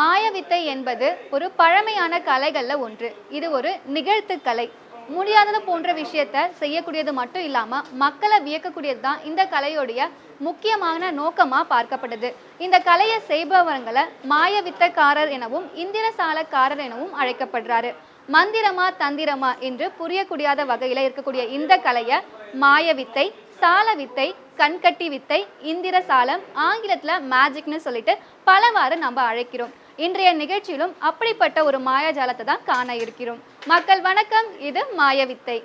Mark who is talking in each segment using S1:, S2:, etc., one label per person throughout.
S1: மாயவித்தை என்பது ஒரு பழமையான கலைகளில் ஒன்று. இது ஒரு நிகழ்த்து கலை. முடியாதது போன்ற விஷயத்த செய்யக்கூடியது மட்டும் இல்லாமல் மக்களை வியக்கக்கூடியது தான் இந்த கலையோடைய முக்கியமான நோக்கமாக பார்க்கப்படுது இந்த கலையை செய்பவங்களை மாயவித்தக்காரர் எனவும் இந்திரசாலக்காரர் எனவும் அழைக்கப்படுறாரு. மந்திரமா தந்திரமா என்று புரியக்கூடியாத வகையில் இருக்கக்கூடிய இந்த கலையை மாயவித்தை சால வித்தை கண்கட்டி வித்தை இந்திர சாலம் ஆங்கிலத்தில் மேஜிக்னு சொல்லிட்டு பலவாறு நம்ம அழைக்கிறோம். இன்றைய நிகழ்ச்சியிலும் அப்படிப்பட்ட ஒரு மாயாஜாலத்தை தான் காண இருக்கிறோம். மக்கள் வணக்கம் இது மாயவித்தை.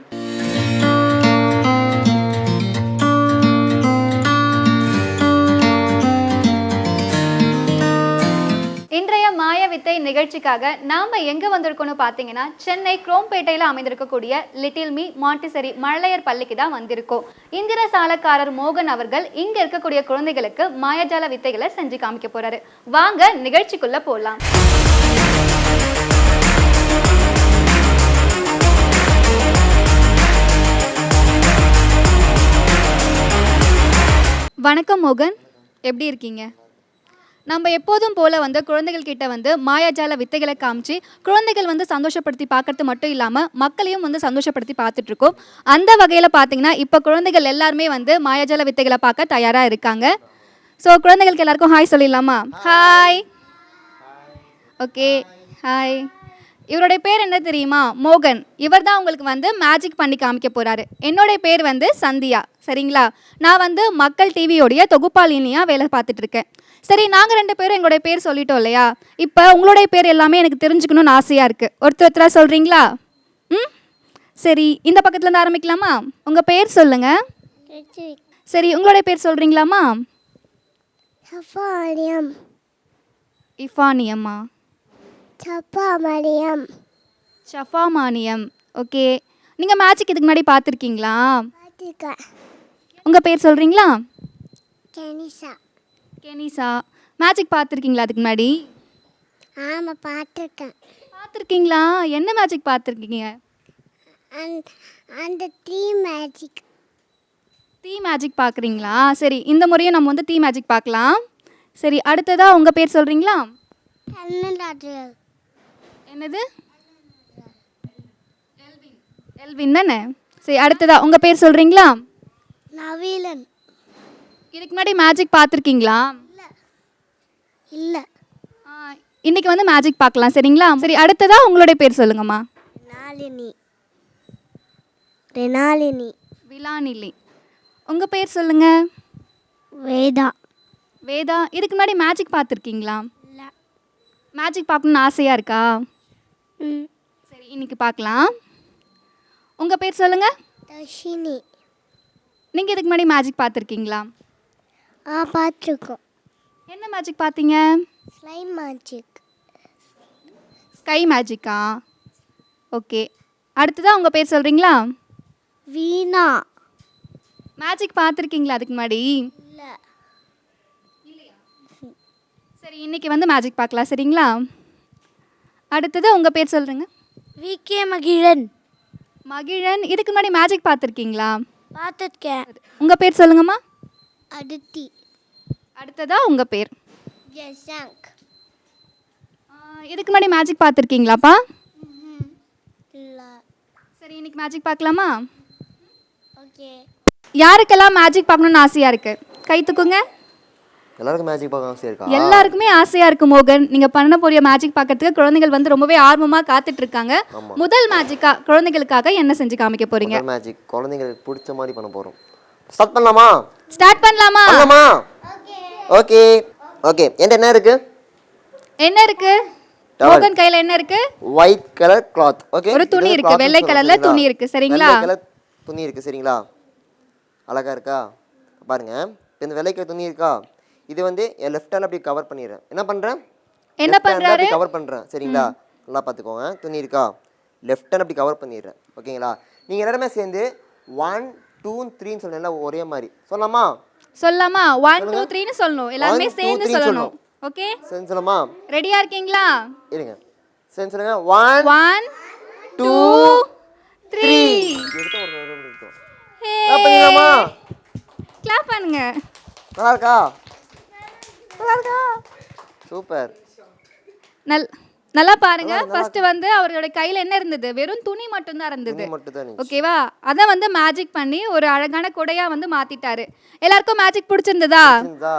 S1: இன்றைய மாயவித்தை நிகழ்ச்சிக்காக நாம எங்க வந்திருக்கோம்னு பார்த்தீங்கன்னா சென்னை குரோம்பேட்டையில அமைந்திருக்கக்கூடிய லிட்டில் மீ மாண்டிசரி மழலையர் பள்ளிக்கு தான் வந்திருக்கோம். இந்திர சாலக்காரர் மோகன் அவர்கள் இங்க இருக்கக்கூடிய குழந்தைகளுக்கு மாயாஜால வித்தைகளை செஞ்சு காமிக்க போறாரு. வாங்க நிகழ்ச்சிக்குள்ள போலாம். வணக்கம் மோகன். எப்படி இருக்கீங்க? நம்ம எப்போதும் போல வந்து குழந்தைகள் கிட்ட வந்து மாயாஜால வித்தைகளை காமிச்சு குழந்தைகள் வந்து சந்தோஷப்படுத்தி பார்க்கறது மட்டும் இல்லாமல் மக்களையும் வந்து சந்தோஷப்படுத்தி பார்த்துட்டு இருக்கோம். அந்த வகையில் பார்த்தீங்கன்னா இப்போ குழந்தைகள் எல்லாருமே வந்து மாயாஜால வித்தைகளை பார்க்க தயாராக இருக்காங்க. ஸோ குழந்தைகளுக்கு எல்லாருக்கும் ஹாய் சொல்லிடலாமா? ஹாய் ஓகே ஹாய் இவருடைய பேர் என்ன தெரியுமா? மோகன். இவர் தான் உங்களுக்கு வந்து மேஜிக் பண்ணி காமிக்க போறாரு. என்னுடைய பேர் வந்து சந்தியா. சரிங்களா? நான் வந்து மக்கள் டிவியோடைய தொகுப்பாளினியாக வேலை பார்த்துட்டு இருக்கேன். சரி நாங்கள் ரெண்டு பேரும் எங்களுடைய பேர் சொல்லிட்டோம் இல்லையா? இப்போ உங்களுடைய பேர் எல்லாமே எனக்கு தெரிஞ்சுக்கணும்னு ஆசையாக இருக்குது ஒருத்தர் ஒருத்தராக சொல்கிறீங்களா ம்? சரி இந்த பக்கத்துலேருந்து ஆரம்பிக்கலாமா? உங்கள் பேர் சொல்லுங்கள் சரி உங்களுடைய பேர் சொல்கிறீங்களாமா இஃபானியம்மா.
S2: சப்பாமரியம்
S1: ஷஃபாமானியம் ஓகே. நீங்கள் மேஜிக் இதுக்கு முன்னாடி பார்த்துருக்கீங்களா?
S2: பார்த்துருக்கேன்.
S1: உங்கள் பேர் சொல்கிறீங்களா
S2: கெனிசா.
S1: கெனிசா. மேஜிக் பார்த்துருக்கீங்களா அதுக்கு முன்னாடி?
S2: ஆமாம் பார்த்துருக்கேன்.
S1: பார்த்துருக்கீங்களா? என்ன மேஜிக் பார்த்துருக்கீங்க?
S2: அந்த அந்த த்ரீ மேஜிக்
S1: தீ மேஜிக் பார்க்குறீங்களா? சரி இந்த முறையும் நம்ம வந்து தீ மேஜிக் பார்க்கலாம். சரி அடுத்ததாக உங்கள் பேர் சொல்கிறீங்களா
S2: பன்னெண்டாவது
S1: என்னது? எல்வின். தானே? சரி அடுத்ததாக உங்கள் பேர் சொல்கிறீங்களா
S2: நவீலன்
S1: இதுக்கு முன்னாடி மேஜிக் பார்த்துருக்கீங்களா?
S2: இல்லை.
S1: இன்னைக்கு வந்து மேஜிக் பார்க்கலாம் சரிங்களா? சரி அடுத்ததாக உங்களுடைய பேர் சொல்லுங்கம்மா.
S2: ரெனாலினி. ரெனாலினி.
S1: விலானிலி. உங்கள் பேர் சொல்லுங்கள்
S2: வேதா.
S1: வேதா இதுக்கு முன்னாடி மேஜிக் பார்த்துருக்கீங்களா?
S2: இல்லை.
S1: மேஜிக் பார்க்கணுன்னு ஆசையாக இருக்கா? சரி இன்னைக்கு பார்க்கலாம். உங்கள் பேர் சொல்லுங்கள்
S2: தர்ஷினி.
S1: நீங்கள் இதுக்கு முன்னாடி மேஜிக் பார்த்துருக்கீங்களா?
S2: ஆ பார்த்துருக்கோம்.
S1: என்ன மேஜிக் பார்த்தீங்க?
S2: ஸ்லைம் மேஜிக்
S1: ஸ்கை மேஜிக்கா ஓகே அடுத்ததாக உங்கள் பேர் சொல்கிறீங்களா
S2: வீணா.
S1: மேஜிக் பார்த்துருக்கீங்களா அதுக்கு முன்னாடி?
S2: இல்லை.
S1: சரி இன்னைக்கு வந்து மேஜிக் பார்க்கலாம் சரிங்களா? அடுத்தது உங்கள் பேர் சொல்கிறேங்க
S2: வி கே மகிழன்.
S1: மகிழன் இதுக்கு முன்னாடி மேஜிக் பார்த்துருக்கீங்களா?
S2: பார்த்துருக்கேன்.
S1: உங்கள் பேர் சொல்லுங்கம்மா.
S2: அடுத்தி.
S1: அடுத்ததாக உங்கள் பேர்.
S2: ஜசாங்க்.
S1: இதுக்கு முன்னாடி மேஜிக் பார்த்துருக்கீங்களாப்பா?
S2: இல்லை.
S1: சரி இன்னைக்கு மேஜிக் பார்க்கலாமா?
S2: ஓகே.
S1: யாருக்கெல்லாம் மேஜிக் பார்க்கணுன்னு ஆசையாக இருக்குது கை தூக்குங்க.
S3: எல்லாருக்கும் மேஜிக் பார்க்க ஆசையா இருக்கா?
S1: எல்லாருக்குமே ஆசையாக இருக்கு மோகன். நீங்கள் பண்ண போறிய மேஜிக் பார்க்கறதுக்கு குழந்தைகள் வந்து ரொம்பவே ஆர்வமாக காத்துட்டு இருக்காங்க. முதல் மேஜிக்கா குழந்தைகளுக்காக என்ன செஞ்சு காமிக்க போறீங்க?
S3: முதல் மேஜிக் குழந்தைங்களுக்கு பிடிச்ச மாதிரி பண்ண போறோம். ஸ்டார்ட் பண்ணலாமா?
S1: ஸ்டார்ட் பண்ணலாமா?
S3: பண்ணலாமா? ஓகே. ஓகே. என்கிட்ட என்ன இருக்கு?
S1: என்ன இருக்கு? மோகன் கையில என்ன இருக்கு?
S3: ஒயிட் கலர் கிளாத் ஓகே
S1: ஒரு துணி இருக்கு, வெள்ளை colourல துணி இருக்கு, சரிங்களா?
S3: வெள்ளை கலர் துணி இருக்கு. சரிங்களா? அழகா இருக்கா? பாருங்க. இந்த வெள்ளை கலர் துணி இருக்கா? இது வந்து என் லெஃப்ட் ஹேண்ட் அப்படி கவர் பண்ணிடுறேன். என்ன பண்றேன்?
S1: என்ன பண்றாரு?
S3: கவர் பண்றேன். சரிங்களா? நல்லா பார்த்துக்கோங்க. துணி இருக்கா? லெஃப்ட் ஹேண்ட் அப்படி கவர் பண்ணிடுறேன். ஓகேங்களா? நீங்க எல்லாருமே சேர்ந்து ஒன் டூ த்ரீன்னு சொன்னா ஒரே மாதிரி. சொல்லலாமா?
S1: சொல்லலாமா? ஒன் டூ த்ரீன்னு சொல்லணும். எல்லாருமே சேர்ந்து சொல்லணும். ஓகே
S3: சரி சொல்லலாமா
S1: ரெடியா இருக்கீங்களா?
S3: இருங்க. சரி சொல்லுங்க. One
S1: one two three clap பண்ணுங்க.
S3: நல்லா இருக்கா? சூப்பர்.
S1: நல் நல்லா பாருங்க. ஃபர்ஸ்ட் வந்து அவரோட கையில என்ன இருந்தது? வெறும் துணி இருந்தது.
S3: மட்டும் தான்
S1: ஓகேவா அதை வந்து மேஜிக் பண்ணி ஒரு அழகான குடையா வந்து மாத்திட்டாரு. எல்லாருக்கும் மேஜிக் பிடிச்சிருந்ததா?
S3: இருந்தா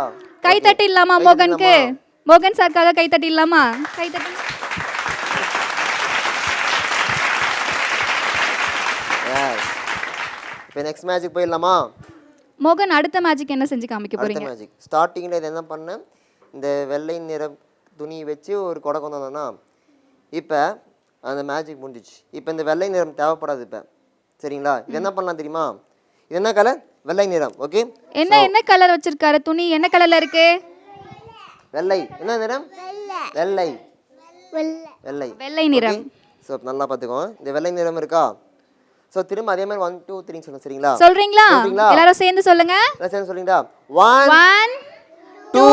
S1: கை தட்டி இல்லாமா மோகனுக்கு? மோகன் சார்க்காக கை தட்டி இல்லாமா? கை தட்டி
S3: இப்போ நெக்ஸ்ட் மேஜிக் போயிடலாமா?
S1: மோகன் அடுத்த மேஜிக் என்ன செஞ்சு காமிக்க
S3: அடுத்த
S1: போறீங்க?
S3: மேஜிக் ஸ்டார்டிங்கில் இது என்ன பண்ணேன் இந்த வெள்ளை நிற துணி வச்சு ஒரு கொடை கொண்டு வந்தோன்னா இப்போ அந்த மேஜிக் முடிஞ்சிச்சு. இப்போ இந்த வெள்ளை நிறம் தேவைப்படாது இப்போ. சரிங்களா? இது என்ன பண்ணலாம் தெரியுமா? இது என்ன கலர் வெள்ளை நிறம். ஓகே
S1: என்ன என்ன கலர் வச்சிருக்காரு? துணி என்ன கலர்ல இருக்கு?
S3: வெள்ளை. என்ன நிறம்? வெள்ளை.
S2: வெள்ளை.
S3: வெள்ளை.
S1: வெள்ளை. நிறம்.
S3: ஸோ நல்லா பார்த்துக்கோ. இந்த வெள்ளை நிறம் இருக்கா? ஸோ திரும்ப அதே மாதிரி ஒன் டூ த்ரீ சொல்லுங்க. சரிங்களா?
S1: சொல்றீங்களா? எல்லாரும் சேர்ந்து சொல்லுங்க.
S3: எல்லாம் சேர்ந்து சொல்றீங்களா? One
S1: one
S3: two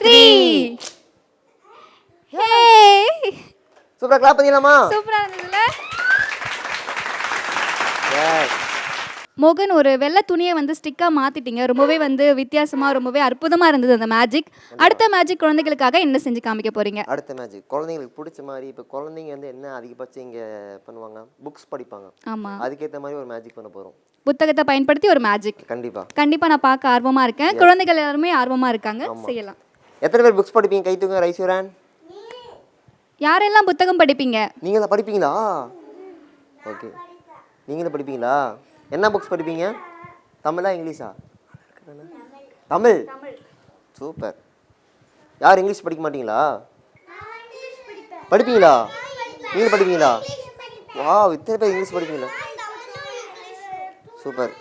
S1: three hey
S3: சூப்பராக கிளாப் பண்ணிடலாமா?
S1: சூப்பரா இருந்ததுல. மோகன் ஒரு வெள்ளை துணியை வந்து ஸ்டிக்கா மாத்திட்டீங்க. ரொம்பவே வந்து வித்தியாசமா ரொம்பவே அற்புதமா இருந்தது அந்த மேஜிக் அடுத்த மேஜிக் குழந்தைகளுக்காக என்ன செஞ்சு காமிக்க போறீங்க?
S3: அடுத்த மேஜிக் குழந்தைங்களுக்கு பிடிச்ச மாதிரி இப்போ குழந்தைங்க வந்து என்ன அதிகபட்சம் இங்கே பண்ணுவாங்க? புக்ஸ் படிப்பாங்க.
S1: ஆமா.
S3: அதுக்கேற்ற மாதிரி ஒரு மேஜிக் பண்ண போகிறோம்
S1: புத்தகத்தை பயன்படுத்தி ஒரு மேஜிக்
S3: கண்டிப்பாக
S1: கண்டிப்பா நான் பார்க்க ஆர்வமா இருக்கேன். குழந்தைகள் எல்லாருமே ஆர்வமா இருக்காங்க. செய்யலாம்.
S3: எத்தனை பேர் புக்ஸ் படிப்பீங்க? கை தூங்க ரைசுரான்
S1: யாரெல்லாம் புத்தகம் படிப்பீங்க?
S3: நீங்கள் தான் படிப்பீங்களா? ஓகே நீங்களும் படிப்பீங்களா? என்ன புக்ஸ் படிப்பீங்க? தமிழா இங்கிலீஷா? தமிழ். சூப்பர். யார் இங்கிலீஷ் படிக்க மாட்டீங்களா? படிப்பீங்களா? நீங்கள் படிப்பீங்களா? வா இத்தனை பேர் இங்கிலீஷ் படிப்பீங்களா? சூப்பர்.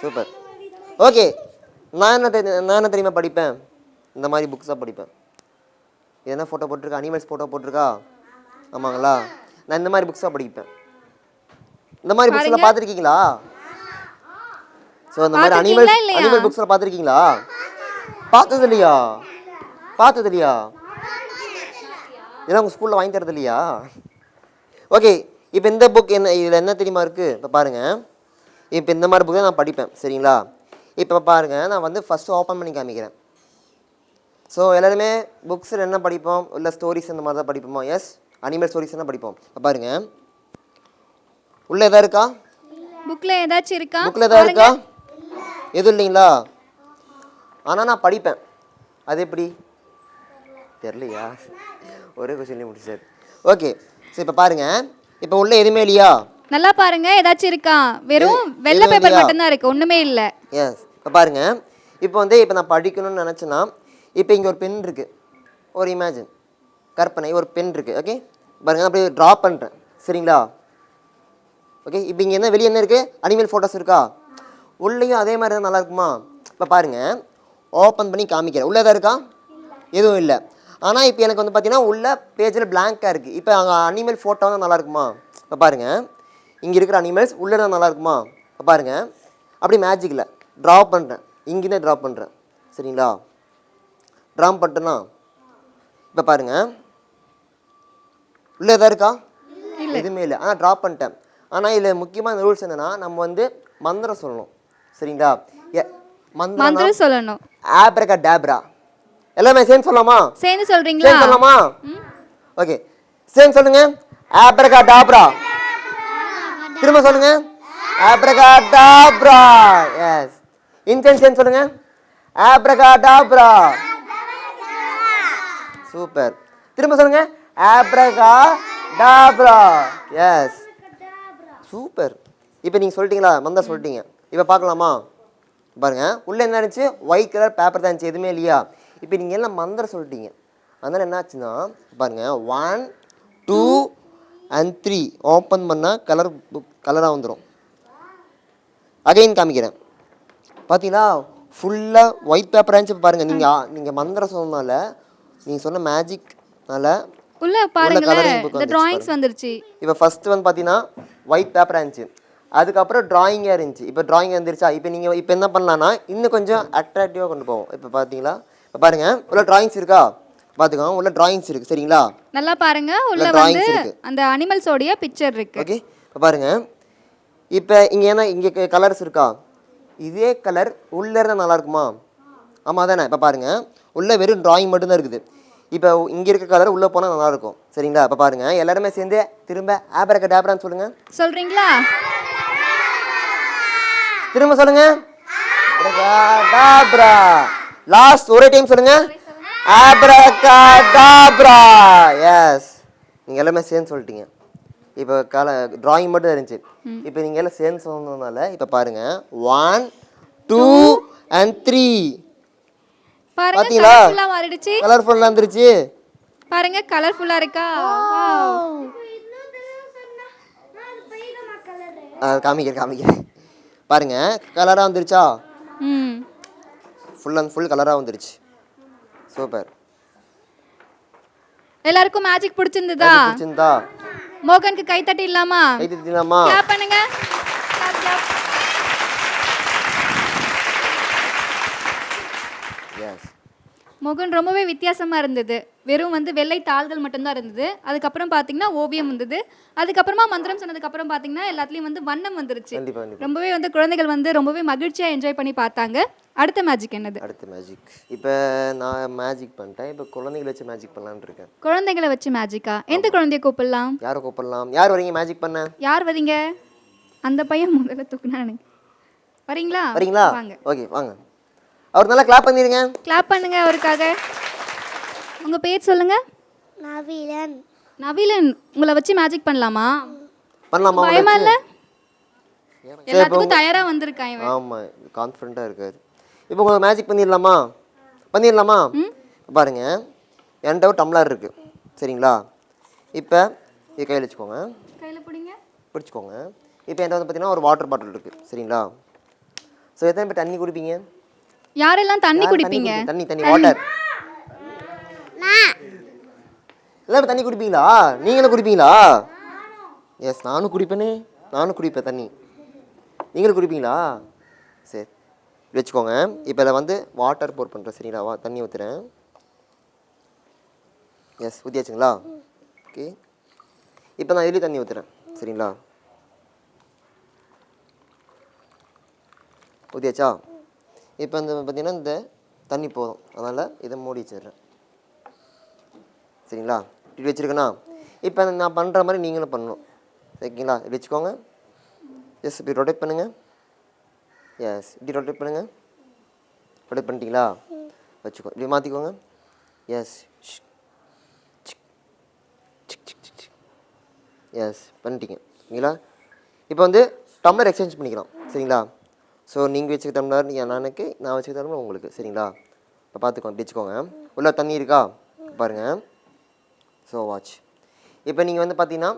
S3: சூப்பர். ஓகே. நான் என்ன தெரி நான் என்ன தெரியுமா படிப்பேன்? இந்த மாதிரி புக்ஸாக படிப்பேன். இது என்ன ஃபோட்டோ போட்டிருக்கா? அனிமல்ஸ் ஃபோட்டோ போட்டிருக்கா? ஆமாங்களா? நான் இந்த மாதிரி புக்ஸாக படிப்பேன். இந்த மாதிரி புக்ஸ்லாம் பார்த்துருக்கீங்களா? ஸோ இந்த மாதிரி அனிமல்? அனிமல் புக்ஸ்லாம் பார்த்துருக்கீங்களா? பார்த்தது இல்லையா? பார்த்தது இல்லையா? இதெல்லாம் உங்கள் ஸ்கூலில் வாங்கி தரது இல்லையா? ஓகே இப்போ இந்த புக் என்ன இதில் என்ன தெரியுமா இருக்குது இப்போ பாருங்கள் இப்போ இந்த மாதிரி புக் தான் நான் படிப்பேன் சரிங்களா? இப்போ பாருங்கள் நான் வந்து ஃபஸ்ட்டு ஓப்பன் பண்ணி காமிக்கிறேன். ஸோ எல்லாருமே புக்ஸில் என்ன படிப்போம்? இல்லை ஸ்டோரிஸ் இந்த மாதிரி தான் படிப்போமா? எஸ் அனிமல் ஸ்டோரிஸ் தான் படிப்போம். இப்போ பாருங்க. உள்ள எதா இருக்கா?
S1: புக்ல ஏதாச்சும் இருக்கா?
S3: புக்கில் எதா இருக்கா? எதுவும் இல்லைங்களா? ஆனால் நான் படிப்பேன். அது எப்படி? தெரிலையா ஒரே கொஸ்டின்லேயே முடிச்சார். ஓகே ஸோ இப்போ பாருங்க. இப்போ உள்ள எதுவுமே இல்லையா?
S1: நல்லா பாருங்க. ஏதாச்சும் இருக்கா? வெறும் வெள்ளை பேப்பர்
S3: இல்லையா?
S1: மட்டும்தான் இருக்கு. ஒண்ணுமே இல்ல.
S3: எஸ் இப்போ பாருங்க. இப்போ வந்து இப்போ நான் படிக்கணும்னு நினச்சேன்னா இப்போ இங்கே ஒரு பென் இருக்குது ஒரு இமேஜின் கற்பனை. ஒரு பென் இருக்குது ஓகே பாருங்க நான் அப்படியே ட்ரா பண்ணுறேன் சரிங்களா? ஓகே இப்போ இங்கே என்ன வெளியே என்ன இருக்குது அனிமல் ஃபோட்டோஸ் இருக்கா? உள்ளேயும் அதே மாதிரி தான் நல்லா இருக்குமா? இப்போ பாருங்க. ஓப்பன் பண்ணி காமிக்கிறேன். உள்ளே தான் இருக்கா? எதுவும் இல்லை. ஆனால் இப்போ எனக்கு வந்து பார்த்தீங்கன்னா உள்ள பேஜில் blank-ஆ இருக்குது இப்போ அங்கே அனிமல் ஃபோட்டோ தான் நல்லா இருக்குமா? இப்போ பாருங்க. இங்கே இருக்கிற அனிமல்ஸ் உள்ளே தான் நல்லா இருக்குமா? இப்போ பாருங்க. அப்படி மேஜிக்கில் ட்ரா பண்ணுறேன் இங்கேருந்தே ட்ரா பண்ணுறேன் சரிங்களா? ட்ரா பண்ணிட்டேன்னா? இப்போ பாருங்க. உள்ள எதா இருக்கா? எதுவுமே இல்லை. ஆனால் ட்ரா பண்ணிட்டேன். ஆனால் இதில் முக்கியமான ரூல்ஸ் என்னன்னா நம்ம வந்து மந்திரம் சொல்லணும். சரிங்களா? மந்திரம்
S1: சொல்லணும்.
S3: ஆப்ரகா டேப்ரா எல்லாமே சேர்ந்து சொல்லலாமா?
S1: சேர்ந்து சொல்றீங்களா?
S3: சொல்லலாமா? ஓகே சேர்ந்து சொல்லுங்க. ஆப்ரகா டாப்ரா திரும்ப சொல்லுங்க. ஆப்ரகா டாப்ரா எஸ் இன்சென்ட் சேர்ந்து சொல்லுங்க. ஆப்ரகா டாப்ரா சூப்பர் திரும்ப சொல்லுங்க. Abracadabra yes super. இப்போ நீங்கள் சொல்லிட்டீங்களா? மந்தா சொல்லிட்டீங்க. இப்போ பார்க்கலாமா? பாருங்க. உள்ள என்ன இருந்துச்சு? ஒயிட் கலர் பேப்பர் தான் இருந்துச்சு. எதுவுமே இல்லையா? இப்போ நீங்கள் எல்லாம் மந்திரம் சொல்லிட்டீங்க. அதனால என்ன ஆச்சுன்னா பாருங்க. One two and three open பண்ணால் கலர் புக் கலராக வந்துடும் அகைன் காமிக்கிறேன். பார்த்தீங்களா ஃபுல்லாக ஒயிட் பேப்பர் இருந்துச்சு. பாருங்கள் நீங்கள் நீங்கள் மந்திரம் சொன்னனால நீங்கள் சொன்ன மேஜிக்னால
S1: உள்ள பாருங்களேன் இந்த டிராயிங்ஸ் வந்துருச்சு.
S3: இப்போ ஃபஸ்ட்டு வந்து பார்த்தீங்கன்னா ஒயிட் பேப்பராக இருந்துச்சு. அதுக்கப்புறம் டிராயிங்காக இருந்துச்சு. இப்போ டிராயிங் வந்துருச்சா? இப்போ நீங்கள் இப்போ என்ன பண்ணலான்னா இன்னும் கொஞ்சம் அட்ராக்டிவாக கொண்டு போவோம். இப்போ பார்த்தீங்களா இப்போ பாருங்கள் உள்ள டிராயிங்ஸ் இருக்கா? பார்த்துக்கோங்க உள்ள டிராயிங்ஸ் இருக்குது சரிங்களா?
S1: நல்லா பாருங்க உள்ள வந்து
S3: இருக்கு.
S1: அந்த அனிமல்ஸோடைய பிக்சர் இருக்கு.
S3: ஓகே இப்போ பாருங்கள் இப்போ இங்கே என்ன இங்கே கலர்ஸ் இருக்கா? இதே கலர் உள்ளே இருந்தால் நல்லா இருக்குமா? ஆமாம் தானே இப்போ பாருங்கள் உள்ள வெறும் டிராயிங் மட்டும்தான் இருக்குது. இப்போ இங்கே இருக்க கலர் உள்ளே போனால் நல்லா இருக்கும் சரிங்களா? இப்போ பாருங்க. எல்லாருமே சேர்ந்து திரும்ப ஆபரக்க டேபரான்னு சொல்லுங்க.
S1: சொல்றீங்களா?
S3: திரும்ப சொல்லுங்க. டாப்ரா லாஸ்ட் ஒரே டைம் சொல்லுங்க. ஆப்ரகாடாப்ரா எஸ் நீங்கள் எல்லாமே சேர்ந்து சொல்லிட்டீங்க. இப்போ கல டிராயிங் மட்டும் இருந்துச்சு. இப்போ நீங்கள் எல்லாம் சேர்ந்து சொன்னதுனால இப்போ பாருங்க. ஒன் டூ அண்ட் த்ரீ
S1: பாருங்க
S3: பாத்தீங்களா?
S1: கலர்ஃபுல்லா மாறிடுச்சு.
S3: கலர்ஃபுல்லாக இருந்துருச்சு
S1: பாருங்க கலர்ஃபுல்லா இருக்கா.
S3: ஆ, காமிக்கிறேன் காமிக்கிறேன். பாருங்க கலராக வந்துருச்சா?
S1: ம்.
S3: ஃபுல் அண்ட் ஃபுல் கலராக வந்துருச்சு. சூப்பர்
S1: எல்லாருக்கும் மேஜிக் பிடிச்சிருந்ததா?
S3: பிடிச்சிருந்தா
S1: மோகனுக்கு கை தட்டி இல்லாமா
S3: கை தட்டிலாமா
S1: கிளாப் பண்ணுங்க.
S3: எஸ்
S1: மோகன் ரொம்பவே வித்தியாசமா இருந்தது. வெறும் வந்து வெள்ளை தாள்கள் மட்டும்தான் இருந்தது. அதுக்கப்புறம் பார்த்தீங்கன்னா ஓவியம் வந்தது. அதுக்கப்புறமா மந்திரம் சொன்னதுக்கு அப்புறம் பார்த்தீங்கன்னா எல்லாத்துலேயும் வந்து வண்ணம் வந்துருச்சு. ரொம்பவே வந்து குழந்தைகள் வந்து ரொம்பவே மகிழ்ச்சியாக என்ஜாய் பண்ணி பார்த்தாங்க. அடுத்த மேஜிக் என்னது?
S3: அடுத்த மேஜிக் இப்போ நான் மேஜிக் பண்ணிட்டேன். இப்போ குழந்தைகளை வச்சு மேஜிக் பண்ணலான்னு இருக்கேன்.
S1: குழந்தைகளை வச்சு மேஜிக்கா எந்த குழந்தைய கூப்பிடலாம்?
S3: யாரை கூப்பிடலாம்? யார் வரீங்க மேஜிக் பண்ண?
S1: யார் வரீங்க? அந்த பையன் முதல்ல தூக்குனானு வரீங்களா?
S3: வரீங்களா?
S1: வாங்க.
S3: ஓகே வாங்க. அவர் நல்லா கிளாப் பண்ணிடுங்க
S1: கிளாப் பண்ணுங்க அவருக்காக. உங்க பேர் சொல்லுங்க.
S2: நவீலன்
S1: நவீலன் உங்களை வச்சு மேஜிக் பண்ணலாமா?
S3: பண்ணலாமா
S1: பயமா இல்ல?
S3: சரி,
S1: எல்லாத்துக்கும் தயாரா வந்திருக்கான் இவன்.
S3: ஆமாம் கான்ஃபிடண்ட்டாக இருக்காரு. இப்போ உங்களுக்கு மேஜிக் பண்ணிடலாமா? பண்ணிடலாமா? பாருங்க என்கிட்ட ஒரு டம்ளர் இருக்குது சரிங்களா? இப்போ இது கையில் வச்சுக்கோங்க.
S1: கையில பிடிங்க.
S3: பிடிச்சிக்கோங்க. இப்போ என்கிட்ட வந்து பார்த்தீங்கன்னா ஒரு வாட்டர் பாட்டில் இருக்குது சரிங்களா? ஸோ எத்தனை பேர் தண்ணி குடிப்பீங்க?
S1: யாரெல்லாம் தண்ணி
S3: குடிப்பீங்க? தண்ணி தண்ணி வாட்டர் எல்லாரும் தண்ணி குடிப்பீங்களா? நீங்களும் குடிப்பீங்களா? எஸ் நானும் குடிப்பேனே. நானும் குடிப்பேன் தண்ணி. நீங்களும் குடிப்பீங்களா? சரி வச்சுக்கோங்க. இப்போ இதில் வந்து வாட்டர் போர் பண்ணுறேன் சரிங்களா? வா தண்ணி ஊற்றுறேன் எஸ் ஊற்றியாச்சுங்களா ஓகே இப்போ நான் இதுலேயும் தண்ணி ஊற்றுறேன் சரிங்களா? ஊற்றியாச்சா இப்போ இந்த பார்த்தீங்கன்னா இந்த தண்ணி போதும். அதனால் இதை மூடி வச்சிடுறேன். சரிங்களா? இப்படி வச்சுருக்கேனா? இப்போ நான் பண்ணுற மாதிரி நீங்களும் பண்ணணும். சரிங்களா? இப்படி வச்சுக்கோங்க. எஸ் இப்படி ரொட்டேட் பண்ணுங்கள் எஸ் இப்படி ரொட்டேட் பண்ணுங்கள் ரொட்டேட் பண்ணிட்டீங்களா? வச்சுக்கோ. இப்படி மாற்றிக்கோங்க எஸ் எஸ் பண்ணிட்டீங்க. சரிங்களா? இப்போ வந்து டம்ளர் எக்ஸ்சேஞ்ச் பண்ணிக்கலாம். சரிங்களா? ஸோ நீங்கள் வச்சுக்க டம்ளர் எனக்கு நான் வச்சுக்க டம்ளர் உங்களுக்கு சரிங்களா? இப்போ பார்த்துக்கோங்க இப்படி வச்சுக்கோங்க உள்ள தண்ணி இருக்கா? பாருங்கள் ஸோ வாட்ச் இப்போ நீங்கள் வந்து பார்த்தீங்கன்னா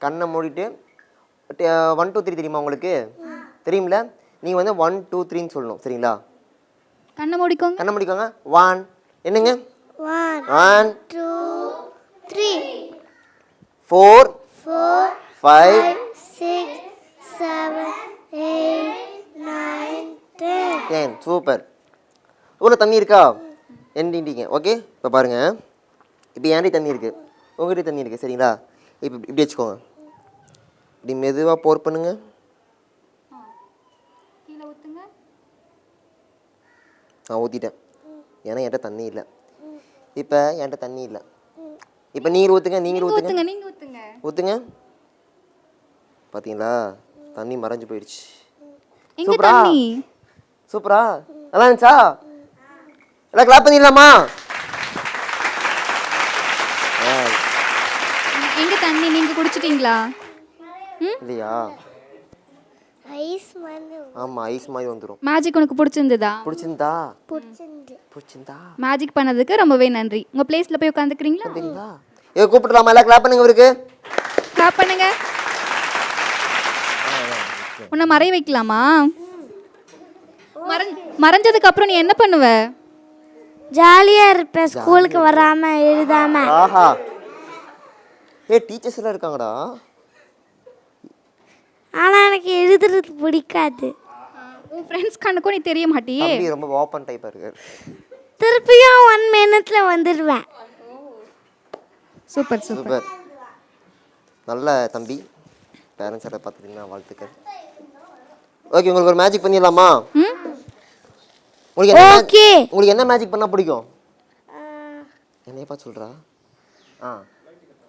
S3: கண்ணை மூடிட்டு ஒன் டூ த்ரீ தெரியுமா உங்களுக்கு? தெரியும்ல? நீங்கள் வந்து ஒன் டூ த்ரீன்னு சொல்லணும் சரிங்களா?
S1: கண்ணை மூடிக்கோங்க.
S3: கண்ணை முடிக்கோங்க. ஒன் என்னங்க?
S2: One
S3: one
S2: two three
S3: four
S2: four
S3: five
S2: six seven ten
S3: super இவ்வளோ தண்ணி இருக்கா? எண்டிட்டீங்க ஓகே இப்போ பாருங்கள் இப்போ என்கிட்ட தண்ணி இருக்குது உங்ககிட்ட தண்ணி இருக்குது சரிங்களா? இப்போ இப்படி வச்சுக்கோங்க. இப்படி மெதுவாக போர் பண்ணுங்க.
S1: கீழே ஊத்துங்க.
S3: நான் ஊற்றிட்டேன் ஏன்னா என்கிட்ட தண்ணி இல்லை. இப்போ என்கிட்ட தண்ணி இல்லை. இப்போ நீங்களும் ஊற்றுங்க நீங்களும் ஊற்றுங்க
S1: ஊத்துங்க. நீங்க ஊத்துங்க.
S3: ஊற்றுங்க பார்த்தீங்களா தண்ணி மறைஞ்சு போயிடுச்சு.
S1: எங்க
S3: சூப்பரா?
S1: தண்ணி?
S3: சூப்பரா? நல்லா இருந்துச்சா? எல்லாம் கிளாப் பண்ணிடலாமா?
S1: எங்க தண்ணி? நீங்க குடிச்சிட்டீங்களா?
S3: இல்லையா?
S2: ஐஸ் வந்து
S3: ஆமாம் ஐஸ் மாதிரி வந்துடும்
S1: மேஜிக் உனக்கு பிடிச்சிருந்ததா?
S3: பிடிச்சிருந்தா?
S2: பிடிச்சிருந்து.
S3: பிடிச்சிருந்தா?
S1: மேஜிக் பண்ணதுக்கு ரொம்பவே நன்றி. உங்க பிளேஸ்ல போய் உட்காந்துக்கிறீங்களா?
S3: சரிங்களா ஏ கூப்பிடலாமா? எல்லாம் கிளாப் பண்ணுங்க இவருக்கு.
S1: கிளாப் பண்ணுங்க. உன்னை மறைய வைக்கலாமா? மறைஞ்ச மறைஞ்சதுக்கு அப்புறம் நீ என்ன பண்ணுவ?
S2: ஜாலியாக இருப்பேன் ஸ்கூலுக்கு வராமல் எழுதாம.
S3: ஆஹா. ஏ டீச்சர்ஸ் எல்லாம் இருக்காங்கடா.
S2: ஆனால் எனக்கு எழுதுறது பிடிக்காது.
S1: உன் ஃப்ரெண்ட்ஸ் கண்ணுக்கும் நீ தெரிய மாட்டியே.
S3: தம்பி ரொம்ப ஓப்பன் டைப்பாக இருக்காரு.
S2: திருப்பியும் ஒன் மினிட்ல வந்துடுவேன்
S1: சூப்பர் சூப்பர்
S3: சூப்பர் நல்ல தம்பி. பேரண்ட்ஸ் எல்லாம் பார்த்துட்டீங்கன்னா வாழ்த்துக்கள். ஓகே உங்களுக்கு ஒரு மேஜிக் பண்ணிடலாமா? உங்களுக்கு என்ன ma-
S2: ஓகே
S3: உங்களுக்கு என்ன மேஜிக் பண்ணால் பிடிக்கும்? என்னைய பார்த்து சொல்கிறா ஆ.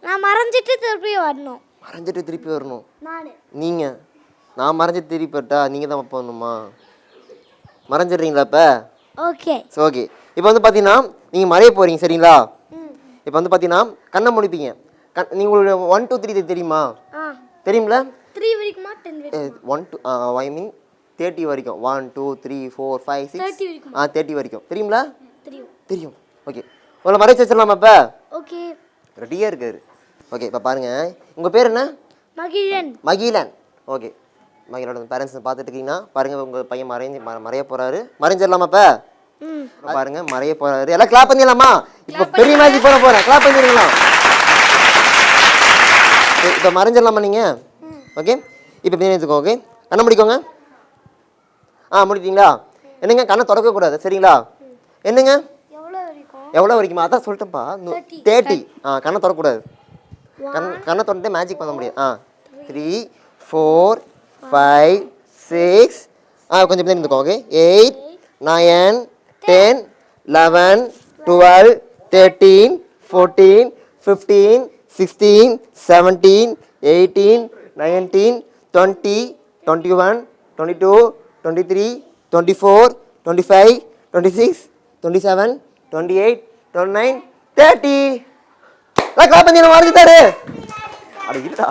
S2: நான் மறைஞ்சிட்டு திருப்பி வரணும்.
S3: மறைஞ்சிட்டு திருப்பி வரணும்.
S2: நான்.
S3: நீங்கள் நான் மறைஞ்சிட்டு திருப்பி வரட்டா? நீங்கள் தான் போகணுமா மறைஞ்சிடுறீங்களா இப்போ?
S2: ஓகே
S3: சரி ஓகே இப்போ வந்து பார்த்தீங்கன்னா நீங்கள் மறைய போகிறீங்க சரிங்களா? இப்போ வந்து பார்த்தீங்கன்னா கண்ணை முடிப்பீங்க. கண் நீங்கள் ஒன் டூ த்ரீ தெரியுமா? தெரியுங்களா
S2: த்ரீ வரைக்குமா? டென் வரைக்கும்?
S3: One two I mean thirty வரைக்கும். One two three four five six
S2: 30 வரைக்குமா?
S3: ஆ தேர்ட்டி வரைக்கும். தெரியுங்களா
S2: தெரியும்.
S3: தெரியும். ஓகே உங்களை மறைச்சு வச்சிடலாமா இப்போ?
S2: ஓகே
S3: ரெடியாக இருக்காரு. ஓகே இப்போ பாருங்கள் உங்கள் பேர் என்ன?
S2: மகிழன்.
S3: மகிழன். ஓகே மகிழோட பேரண்ட்ஸ் பார்த்துட்டு இருக்கீங்கன்னா பாருங்கள் உங்கள் பையன் மறைஞ்சு மறைய போகிறாரு மறைஞ்சிடலாமா இப்போ? பாருங்க மறைய போறாரு. எல்லாம் கிளாப் பண்ணிடலாமா? இப்போ பெரிய மேட்ச் போட போறேன். கிளாப் பண்ணிடுங்களா இப்போ மறைஞ்சிடலாமா நீங்க? ஓகே இப்போ எடுத்துக்கோ ஓகே கண்ணை முடிக்கோங்க. ஆ முடித்தீங்களா என்னங்க கண்ணை திறக்க கூடாது சரிங்களா? என்னங்க?
S2: எவ்வளோ வரைக்கும்?
S3: அதான் சொல்லிட்டேன்ப்பா. தேர்ட்டி ஆ கண்ணை திறக்கக்கூடாது. கண் கண்ணை திறந்துட்டு மேஜிக் பண்ண முடியாது. ஆ த்ரீ ஃபோர் ஃபைவ் சிக்ஸ் ஆ கொஞ்சம் இருந்துக்கோ okay eight nine ten eleven twelve thirteen fourteen fifteen sixteen seventeen eighteen nineteen twenty twenty one twenty two twenty three twenty four twenty five twenty six twenty seven twenty eight twenty nine thirty. Clap பண்ணி மறைஞ்சிட்டாரு அட இல்லடா.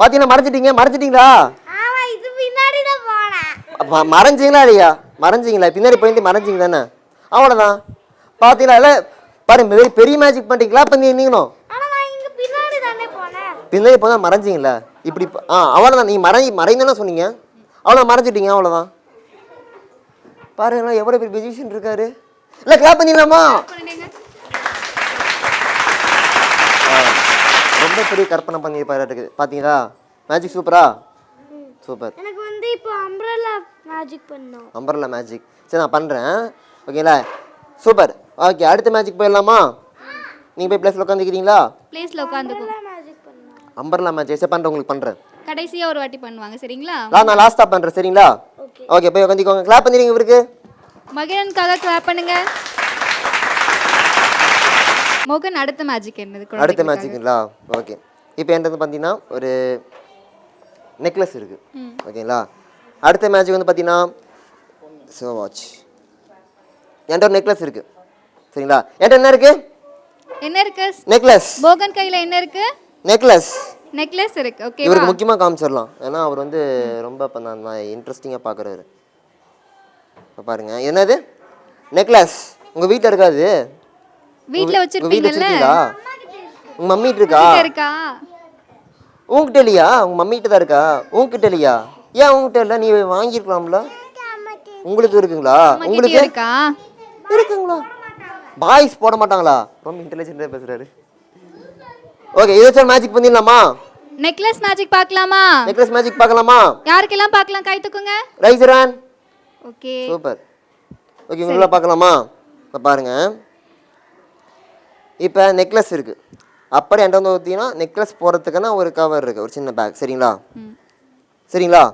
S3: பாத்தீங்கன்னா மறைஞ்சிட்டீங்க? மறைஞ்சிட்டீங்களா?
S2: ஆமா இது பின்னாடி தான் போனேன்
S3: ம- மறைஞ்சீங்களா இல்லையா? மறைஞ்சீங்களா? பின்னாடி போயிட்டு மறைஞ்சிங்க தானே அவ்வளோதான் பார்த்தீங்களா இல்லை பாருங்க பெரிய மேஜிக் பண்ணிட்டீங்களா பண்ணி நீங்களும்
S2: ஆனா நான் இங்க பின்னாடி தானே போனேன்
S3: பின்னாடி போனால் மறைஞ்சிங்களா இப்படி ஆ அவ்வளோதான் நீங்கள் மறை மறைந்தானே சொன்னீங்க? அவ்வளோ மறைஞ்சிட்டீங்க அவ்வளோதான் பாருங்களா எவ்வளோ பெரிய பிசிஷன் இருக்காரு. இல்லை கிளாப் பண்ணிடலாமா? ரொம்ப பெரிய கற்பனை பண்ணியிருப்பாரு இருக்குது. பார்த்தீங்களா மேஜிக் சூப்பரா சூப்பர்
S2: எனக்கு வந்து இப்போ அம்ப்ரல்லா மேஜிக் பண்ணோம்
S3: அம்பர்லா மேஜிக் சரி நான் பண்ணுறேன் ஓகேங்களா சூப்பர் ஓகே அடுத்த மேஜிக் போயிடலாமா? நீங்கள் போய் பிளேஸில் உட்காந்துக்கிறீங்களா
S1: பிளேஸ்ல
S2: பண்ணோம்
S3: அம்பர்லா மேஜிக் சரி பண்ணுறேன் உங்களுக்கு பண்ணுறேன்
S1: கடைசியா ஒரு வாட்டி பண்ணுவாங்க சரிங்களா?
S3: நான் லாஸ்ட்டாக பண்ணுறேன் சரிங்களா?
S2: ஓகே.
S3: ஓகே போய் உட்காந்துக்கோங்க கிளாப் பண்ணிடுங்க இவருக்கு.
S1: மகிழனுக்காக கிளாப் பண்ணுங்க. மோகன் அடுத்த மேஜிக் என்னது?
S3: அடுத்த? மேட்சுக்குங்களா ஓகே. இப்போ என்கிட்ட பார்த்தீங்கன்னா ஒரு நெக்லஸ் இருக்குது ஓகேங்களா? அடுத்த மேட்ச்சுக்கு வந்து பார்த்தீங்கன்னா ஸோ வாட்ச் என்கிட்ட ஒரு நெக்லஸ் இருக்குது சரிங்களா? என்கிட்ட என்ன இருக்குது
S1: என்ன இருக்கு?
S3: நெக்லஸ்
S1: மோகன் கையில என்ன இருக்கு?
S3: நெக்லஸ்
S1: நெக்லஸ் இருக்கு ஓகேவா
S3: இவருக்கு முக்கியமாக காமிச்சிடலாம். ஏன்னா அவர் வந்து ரொம்ப இப்போ நான் இன்ட்ரெஸ்டிங்காக பார்க்குறாரு இப்போ பாருங்க. என்னது? நெக்லஸ் உங்கள் வீட்டில் இருக்காது வீட்டில்
S1: வச்சிருப்பீங்கல்ல?
S3: உங்கள் மம்மிட்டு இருக்கா?
S1: இருக்கா?
S3: உங்ககிட்ட இல்லையா? உங்கள் மம்மிகிட்ட தான் இருக்கா? உங்ககிட்ட இல்லையா? ஏன் உங்ககிட்ட இல்லை? நீ வாங்கியிருக்கலாம்ல. உங்களுக்கு இருக்குங்களா?
S1: உங்களுக்கு இருக்கா?
S3: இருக்குங்களா? பாய்ஸ் போட மாட்டாங்களா? ரொம்ப இன்டெலிஜென்ட்டாக பேசுறாரு. ஓகே இதை வச்சு மேஜிக் பண்ணிடலாமா?
S1: நெக்லஸ் மேஜிக் பார்க்கலாமா?
S3: நெக்லஸ் மேஜிக் பார்க்கலாமா?
S1: யாருக்கெல்லாம் பார்க்கலாம்? கை தூக்குங்க.
S3: ரைசரான்
S1: ஓகே
S3: சூப்பர் ஓகே உங்களை பார்க்கலாமா? இப்போ பாருங்க. இப்போ நெக்லஸ் இருக்கு. அப்புறம் என்கிட்ட வந்து பார்த்தீங்கன்னா நெக்லஸ் போடுறதுக்கான ஒரு கவர் இருக்கு. ஒரு சின்ன பேக் சரிங்களா? சரிங்களா?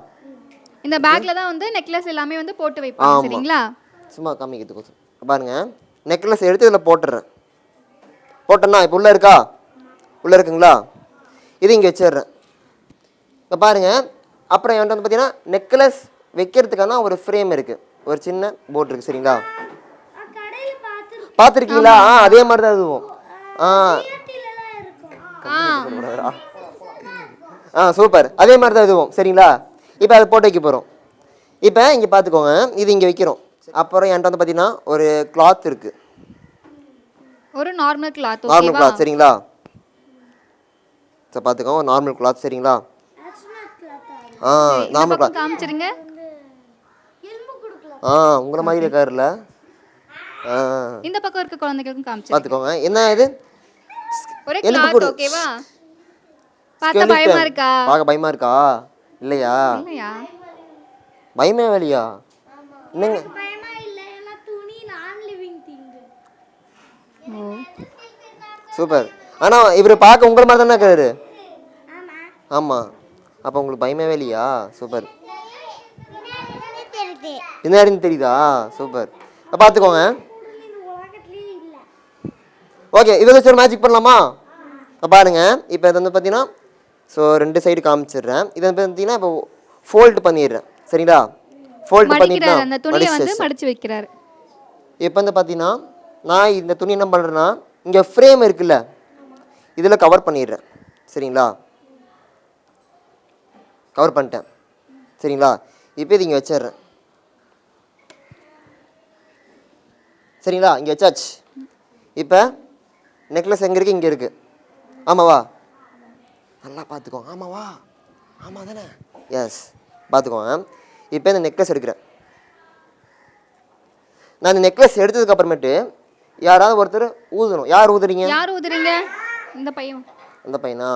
S1: இந்த பேக்ல தான் வந்து நெக்லஸ் எல்லாமே வந்து போட்டு வைப்பாங்க. சரிங்களா?
S3: சும்மா காமிக்கிறதுக்கு பாருங்க. நெக்லஸ் எடுத்து இதில் போட்டுடுறேன் போட்டேன்னா இப்போ உள்ளே இருக்கா? உள்ளே இருக்குங்களா? இது இங்கே வச்சிடுறேன். இப்போ பாருங்க. அப்புறம் என்கிட்ட வந்து பார்த்தீங்கன்னா நெக்லஸ் வைக்கிறதுக்கான ஒரு ஃப்ரேம் இருக்கு. ஒரு சின்ன போட் இருக்கு சரிங்களா? பார்த்துருக்கீங்களா? ஆ அதே மாதிரி தான் இதுவும். ஆ.
S1: ஆ.
S3: சூப்பர். அதே மாதிரி தான் இதுவும் சரிங்களா? இப்போ அதை போட்டு வைக்க போகிறோம் இப்போ இங்கே பார்த்துக்கோங்க இது இங்கே வைக்கிறோம். அப்புறம் என்கிட்ட வந்து பார்த்தீங்கன்னா ஒரு கிளாத் இருக்குது
S1: ஒரு நார்மல் கிளாத்
S3: நார்மல் கிளாத் சரிங்களா? சரி பார்த்துக்கோங்க நார்மல் கிளாத் சரிங்களா? ஆ நார்மல் கிளாத்
S1: காமிச்சிருங்க.
S3: ஆ உங்களை மாதிரி இருக்காருல்ல? ஆ
S1: இந்த பக்கம் இருக்க குழந்தைகளுக்கும் காமிச்சிருங்க.
S3: பார்த்துக்கோங்க. என்ன இது?
S1: ஒரு கிளாத். ஓகேவா பார்த்தா பயமா. இருக்கா?
S3: பார்க்க பயமா இருக்கா? இல்லையா?
S1: இல்லையா?
S3: பயமே வேலையா? என்னங்க? சூப்பர். ஆனா இவர் பார்க்க உங்களை மாதிரி தானே இருக்காரு?
S2: ஆமா.
S3: ஆமா. அப்போ உங்களுக்கு பயமே இல்லையா? சூப்பர்.
S2: தெரியுது
S3: என்ன தெரியுதா? சூப்பர். பார்த்துக்கோங்க. ஓகே இதை வச்சு ஒரு மேஜிக் பண்ணலாமா? இப்போ பாருங்க. இப்போ இது வந்து பார்த்தீங்கன்னா ஸோ ரெண்டு சைடு காமிச்சிடுறேன். இதை வந்து பார்த்தீங்கன்னா இப்போ ஃபோல்டு பண்ணிடுறேன். சரிங்களா? ஃபோல்டு பண்ணிட்டு
S1: துணியை வந்து மடிச்சு வைக்கிறாரு.
S3: இப்போ வந்து பார்த்தீங்கன்னா நான் இந்த துணி என்ன பண்ணுறேன்னா இங்கே ஃப்ரேம் இருக்குல்ல. இதில் கவர் பண்ணிடுறேன். சரிங்களா? கவர் பண்ணிட்டேன். சரிங்களா? இப்போ இது இங்கே வச்சிடுறேன். சரிங்களா? இங்கே வச்சாச்சு. இப்போ நெக்லஸ் எங்கே இருக்குது இங்கே இருக்குது ஆமாவா? நல்லா பார்த்துக்கோ. ஆமாவா? ஆமாம் தானே? எஸ் பார்த்துக்கோங்க இப்போ இந்த நெக்லஸ் எடுக்கிறேன். நான் இந்த நெக்லஸ் எடுத்ததுக்கு அப்புறமேட்டு யாராவது ஒருத்தர் ஊதணும். யார் ஊதுறீங்க?
S1: யார் ஊதுறீங்க? இந்த பையன்.
S3: அந்த பையனா?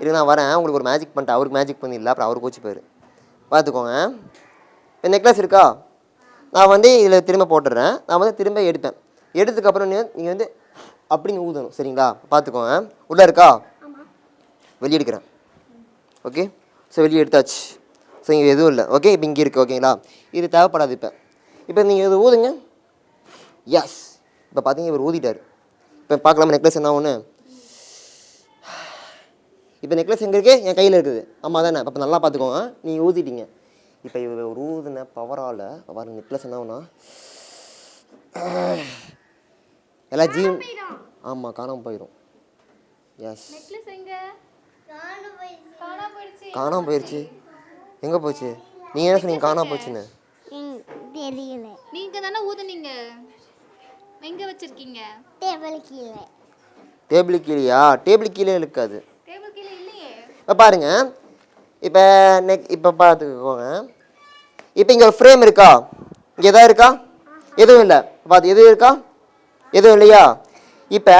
S3: இருக்கு நான் வரேன். உங்களுக்கு ஒரு மேஜிக் பண்ணிட்டேன் அவருக்கு மேஜிக் பண்ணிடல அப்புறம் அவர் கோச்சு போயிரு. பார்த்துக்கோங்க இப்போ நெக்லஸ் இருக்கா? நான் வந்து இதில் திரும்ப போட்டுடுறேன் நான் வந்து திரும்ப எடுப்பேன். எடுத்ததுக்கப்புறம் நீங்கள் வந்து அப்படின்னு ஊதணும் சரிங்களா? பார்த்துக்கோங்க உள்ளே இருக்கா? வெளியே எடுக்கிறேன். ஓகே ஸோ வெளியே எடுத்தாச்சு. ஸோ இங்கே எதுவும் இல்லை. ஓகே இப்போ இங்கே இருக்குது ஓகேங்களா இது தேவைப்படாது இப்போ. இப்போ நீங்கள் இது ஊதுங்க. எஸ் இப்போ பார்த்தீங்க இவர் ஊதிட்டார். இப்போ பார்க்கலாமா நெக்லஸ் என்ன ஒன்று இப்போ நெக்லஸ் எங்கே இருக்குது என் கையில் இருக்குது. ஆமாம் தானே அப்போ நல்லா பார்த்துக்கோங்க. நீங்கள் ஊதிட்டீங்க இப்போ இவர் ஒரு ஊதுன பவரால் பாருங்க நெக்லஸ் என்ன எல்லாம் ஜீ ஆமாம் காணாமல் போயிடும். எஸ்
S1: நெக்லஸ் எங்க? காணாம போயிடுச்சு.
S3: எங்கே போச்சு? நீங்கள் என்ன சொன்னீங்க காணாம போச்சுன்னு?
S2: தெரியல.
S1: நீங்க தானே ஊதுனீங்க. எங்க வச்சிருக்கீங்க?
S2: டேபிள் கீழே.
S3: டேபிள் கீழேயா? டேபிள் கீழே இருக்காது
S1: டேபிள் கீழே இல்லையே
S3: இப்போ பாருங்க. இப்போ நெக் இப்போ பார்த்துக்கோங்க இப்போ இங்கே ஒரு ஃப்ரேம் இருக்கா? இங்கே எதாவது இருக்கா? எதுவும் இல்லை. பார்த்து எதுவும் இருக்கா? எதுவும் இல்லையா? இப்போ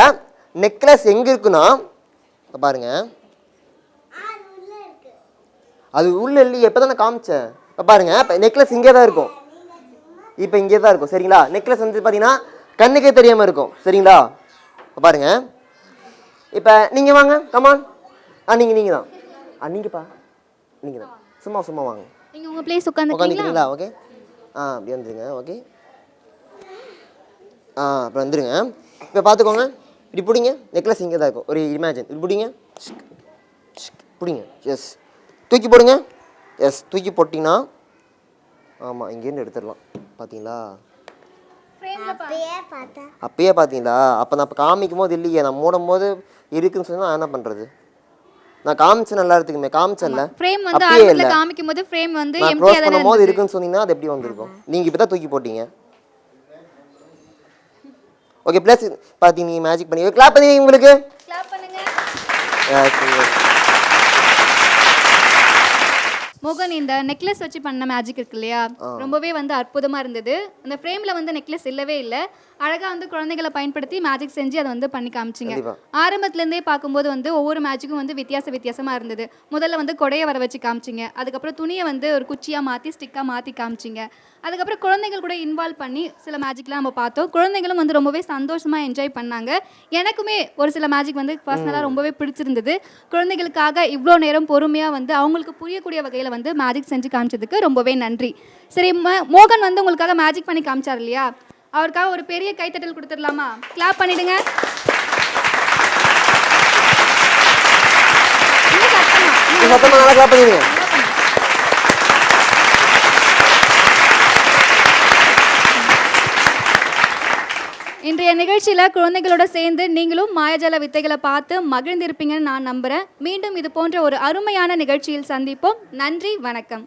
S3: நெக்லஸ் எங்கே இருக்குன்னா இப்போ பாருங்க. அது உள்ள இல்லையே இப்போ தானே காமிச்சேன் இப்போ பாருங்க இப்போ நெக்லஸ் இங்கே தான் இருக்கும். இப்போ இங்கே தான் இருக்கும். சரிங்களா? நெக்லஸ் வந்து பார்த்தீங்கன்னா கண்ணுக்கே தெரியாமல் இருக்கும். சரிங்களா? இப்போ பாருங்க. இப்போ நீங்கள் வாங்க. கமான் ஆ நீங்கள் நீங்கள் தான். ஆ நீங்கப்பா. நீங்கள் தான். சும்மா சும்மா வாங்க.
S1: நீங்க உங்க பிளேஸ்
S3: உட்காந்துக்கிறீங்களா ஓகே. ஆ அப்படி வந்துருங்க. ஓகே. ஆ அப்புறம் வந்துருங்க. இப்போ பார்த்துக்கோங்க இப்படி பிடிங்க. நெக்லஸ் இங்கே தான் இருக்கும். ஒரு இமேஜின் இப்படி பிடிங்க. பிடிங்க. எஸ் தூக்கி போடுங்க. எஸ் தூக்கி போட்டிங்கன்னா ஆமாம் இங்கேருந்து எடுத்துடலாம். பார்த்தீங்களா
S2: அப்பயே பார்த்தா
S3: அப்பயே பார்த்தீங்களா அப்போ நான் இப்போ காமிக்கும் போது இல்லையே. நான் மூடும் போது இருக்குன்னு சொன்னா நான் என்ன பண்ணுறது நான் காமிச்சேன் நல்லா இருக்குமே காமிச்சேன்ல
S1: ஃப்ரேம் வந்து ஆரம்பத்துல காமிக்கும் போது ஃப்ரேம் வந்து எம்டியா தானே
S3: பண்ணும்போது இருக்குன்னு சொன்னீங்கன்னா அது எப்படி வந்திருக்கும்? நீங்கள் இப்போ தான் தூக்கி போட்டீங்க. ஓகே ப்ளஸ் பார்த்தீங்க நீங்கள் மேஜிக் பண்ணி கிளாப் பண்ணி உங்களுக்கு
S1: கிளாப் பண்ணுங்க. மோகன் இந்த நெக்லஸ் வச்சு பண்ண மேஜிக் இருக்கு இல்லையா? ரொம்பவே வந்து அற்புதமா இருந்தது. அந்த ஃப்ரேம்ல வந்து நெக்லஸ் இல்லவே இல்லை. அழகா வந்து குழந்தைகளை பயன்படுத்தி மேஜிக் செஞ்சு அதை வந்து பண்ணி காமிச்சிங்க.
S3: கண்டிப்பா.
S1: ஆரம்பத்துல இருந்தே பார்க்கும்போது வந்து ஒவ்வொரு மேஜிக்கும் வந்து வித்தியாச வித்தியாசமா இருந்தது. முதல்ல வந்து கொடையை வர வச்சு காமிச்சிங்க. அதுக்கப்புறம் துணியை வந்து ஒரு குச்சியா மாத்தி ஸ்டிக்கா மாத்தி காமிச்சிங்க. அதுக்கப்புறம் குழந்தைகள் கூட இன்வால்வ் பண்ணி சில மேஜிக்லாம் நம்ம பார்த்தோம். குழந்தைகளும் வந்து ரொம்பவே சந்தோஷமா என்ஜாய் பண்ணாங்க. எனக்குமே ஒரு சில மேஜிக் வந்து பர்சனலாக ரொம்பவே பிடிச்சிருந்தது. குழந்தைகளுக்காக இவ்வளோ நேரம் பொறுமையாக வந்து அவங்களுக்கு புரியக்கூடிய வகையில் வந்து மேஜிக் செஞ்சு காமிச்சதுக்கு ரொம்பவே நன்றி. சரி மோகன் வந்து உங்களுக்காக மேஜிக் பண்ணி காமிச்சார் இல்லையா? அவருக்காக ஒரு பெரிய கைத்தட்டல் கொடுத்துடலாமா? கிளாப் பண்ணிடுங்க.
S3: சத்தமாக நல்லா கிளாப்
S1: இன்றைய நிகழ்ச்சியில் குழந்தைகளோட சேர்ந்து நீங்களும் மாயாஜால வித்தைகளை பார்த்து மகிழ்ந்திருப்பீங்கன்னு நான் நம்புகிறேன் மீண்டும் இது போன்ற ஒரு அருமையான நிகழ்ச்சியில் சந்திப்போம். நன்றி வணக்கம்.